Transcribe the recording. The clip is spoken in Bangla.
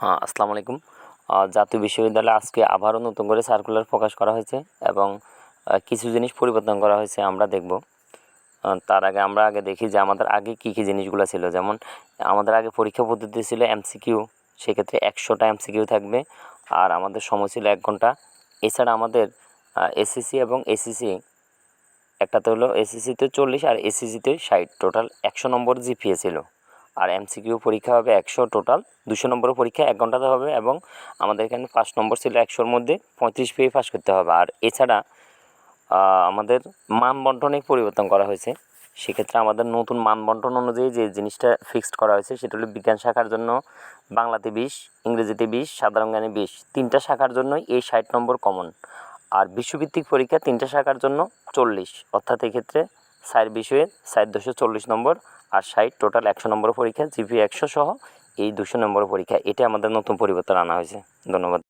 হ্যাঁ আসসালামু আলাইকুম। জাতীয় বিশ্ববিদ্যালয়ে আজকে আবারও নতুন করে সার্কুলার প্রকাশ করা হয়েছে এবং কিছু জিনিস পরিবর্তন করা হয়েছে আমরা দেখব। তার আগে আমরা আগে দেখি যে আমাদের আগে কী কী জিনিসগুলো ছিল। যেমন, আমাদের আগে পরীক্ষা পদ্ধতি ছিল এমসিকিউ, সেক্ষেত্রে একশোটা এমসিকিউ থাকবে। আর আমাদের সময় ছিল এক ঘণ্টা। এছাড়া আমাদের এসএসসি এবং এসিসি একটাতে হলো এসএসসিতে চল্লিশ আর এসিসিতে ষাট। টোটাল একশো নম্বর জিপিএ ছিল। আর এমসিকিউ পরীক্ষা হবে একশো টোটাল দুশো নম্বরের পরীক্ষা এক ঘন্টাতে হবে এবং আমাদের এখানে পাঁচ নম্বর ছিল একশোর মধ্যে পঁয়ত্রিশ পেয়ে পাস করতে হবে। আর এছাড়া আমাদের মান বন্টনে পরিবর্তন করা হয়েছে। সেক্ষেত্রে আমাদের নতুন মান বন্টন অনুযায়ী যে জিনিসটা ফিক্সড করা হয়েছে সেটা হলো বিজ্ঞান শাখার জন্য বাংলাতে বিশ, ইংরেজিতে বিশ, সাধারণ জ্ঞানে বিশ। তিনটা শাখার জন্যই এই ষাট নম্বর কমন আর বিশ্বভিত্তিক পরীক্ষা তিনটা শাখার জন্য চল্লিশ। অর্থাৎ এক্ষেত্রে সাইড বিষয়ে সাইড দুশো চল্লিশ নম্বর আর ষাট টোটাল একশো নম্বর পরীক্ষা জিপি একশো সহ এই দুশো নম্বর পরীক্ষা এটা আমাদের নতুন পরিবর্তন আনা হয়েছে। ধন্যবাদ।